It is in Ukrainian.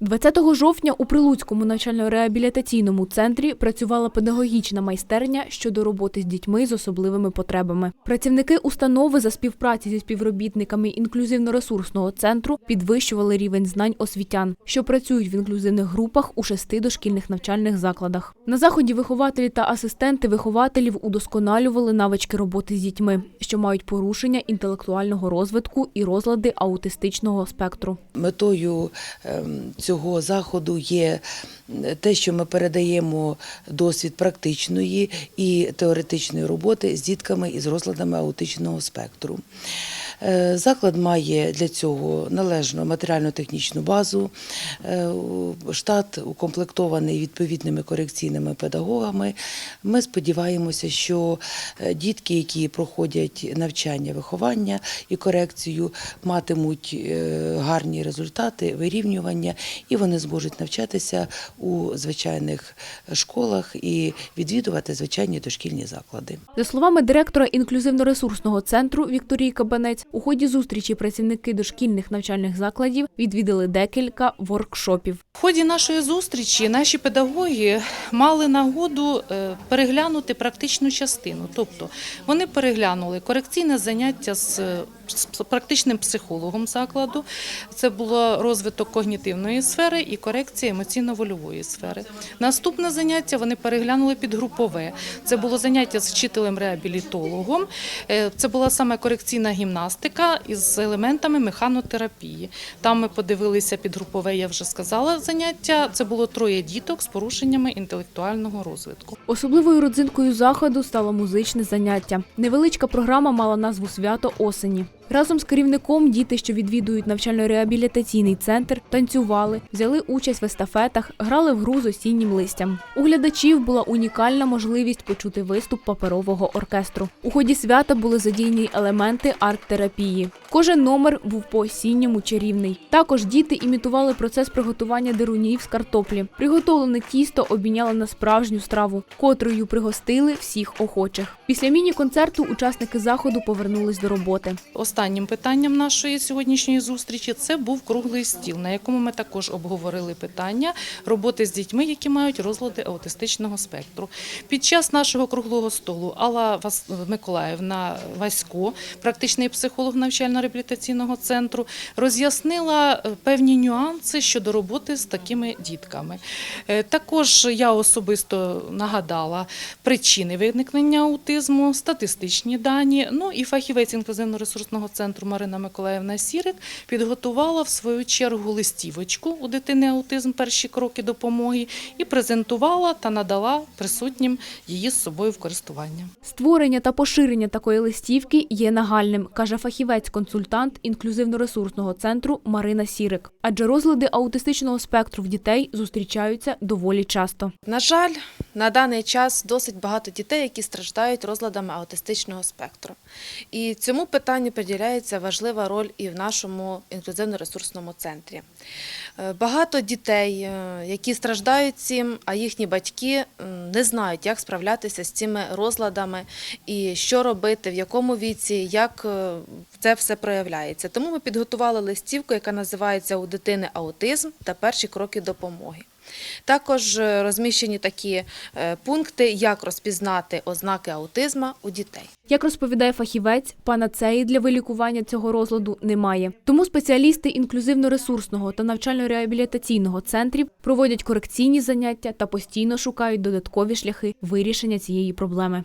20 жовтня у Прилуцькому навчально-реабілітаційному центрі працювала педагогічна майстерня щодо роботи з дітьми з особливими потребами. Працівники установи за співпраці зі співробітниками інклюзивно-ресурсного центру підвищували рівень знань освітян, що працюють в інклюзивних групах у шести дошкільних навчальних закладах. На заході вихователі та асистенти вихователів удосконалювали навички роботи з дітьми, що мають порушення інтелектуального розвитку і розлади аутистичного спектру. Метою ем, цього заходу є те, що ми передаємо досвід практичної і теоретичної роботи з дітками із розладами аутичного спектру. Е, Заклад має для цього належну матеріально-технічну базу, е, штат укомплектований відповідними корекційними педагогами. Ми сподіваємося, що е, дітки, які проходять навчання, виховання і корекцію, матимуть гарні результати, вирівнювання, і вони зможуть навчатися у звичайних школах і відвідувати звичайні дошкільні заклади. За словами директора інклюзивно-ресурсного центру Вікторії Кабанець, у ході зустрічі працівники дошкільних навчальних закладів відвідали декілька воркшопів. В ході нашої зустрічі наші педагоги мали нагоду е, переглянути практичну частину. Тобто вони переглянули корекційне заняття з практичним психологом закладу. Це було розвиток когнітивної сфери і корекція емоційно-вольової сфери. Наступне заняття вони переглянули підгрупове. Це було заняття з вчителем-реабілітологом. Е, Це була саме корекційна гімнастика із елементами механотерапії. Там ми подивилися підгрупове, я вже сказала, заняття. Це було троє діток з порушеннями інтелектуального розвитку. Особливою родзинкою заходу стало музичне заняття. Невеличка програма мала назву Свято осені. Разом з керівником діти, що відвідують навчально-реабілітаційний центр, танцювали, взяли участь в естафетах, грали в гру з осіннім листям. У глядачів була унікальна можливість почути виступ паперового оркестру. У ході свята були задіяні елементи арт-терапії. Кожен номер був по осінньому чарівний. Також діти імітували процес приготування дерунів з картоплі. Приготовлене тісто обміняли на справжню страву, котрою пригостили всіх охочих. Після міні-концерту учасники заходу повернулись до роботи. Останнім питанням нашої сьогоднішньої зустрічі це був круглий стіл, на якому ми також обговорили питання роботи з дітьми, які мають розлади аутистичного спектру. Під час нашого круглого столу Алла Миколаївна Васько, практичний психолог навчально-реабілітаційного центру, роз'яснила е, певні нюанси щодо роботи з такими дітками. Е, Також я особисто нагадала причини виникнення аутизму, статистичні дані. Ну і фахівець інклюзивно-ресурсного центру Марина Миколаївна Сірик підготувала в свою чергу листівочку у дитини аутизм перші кроки допомоги і презентувала та надала присутнім її з собою в користування. Створення та поширення такої листівки є нагальним, каже фахівець-консультант інклюзивно-ресурсного центру Марина Сірик. Адже розлади аутистичного спектру в дітей зустрічаються доволі часто. На жаль, на даний час досить багато дітей, які страждають розладами аутистичного спектру. І цьому питанню приділяється важлива роль і в нашому інклюзивно-ресурсному центрі. Е, Багато дітей, е, які страждають цим, а їхні батьки не знають, як справлятися з цими розладами і що робити, в якому віці, як е, це все проявляється. Тому ми підготували листівку, яка називається У дитини аутизм та перші кроки допомоги. Також е, розміщені такі е, пункти, як розпізнати ознаки аутизма у дітей. Як розповідає фахівець, панацеї для вилікування цього розладу немає. Тому спеціалісти інклюзивно-ресурсного та навчально-реабілітаційного центрів проводять корекційні заняття та постійно шукають додаткові шляхи вирішення цієї проблеми.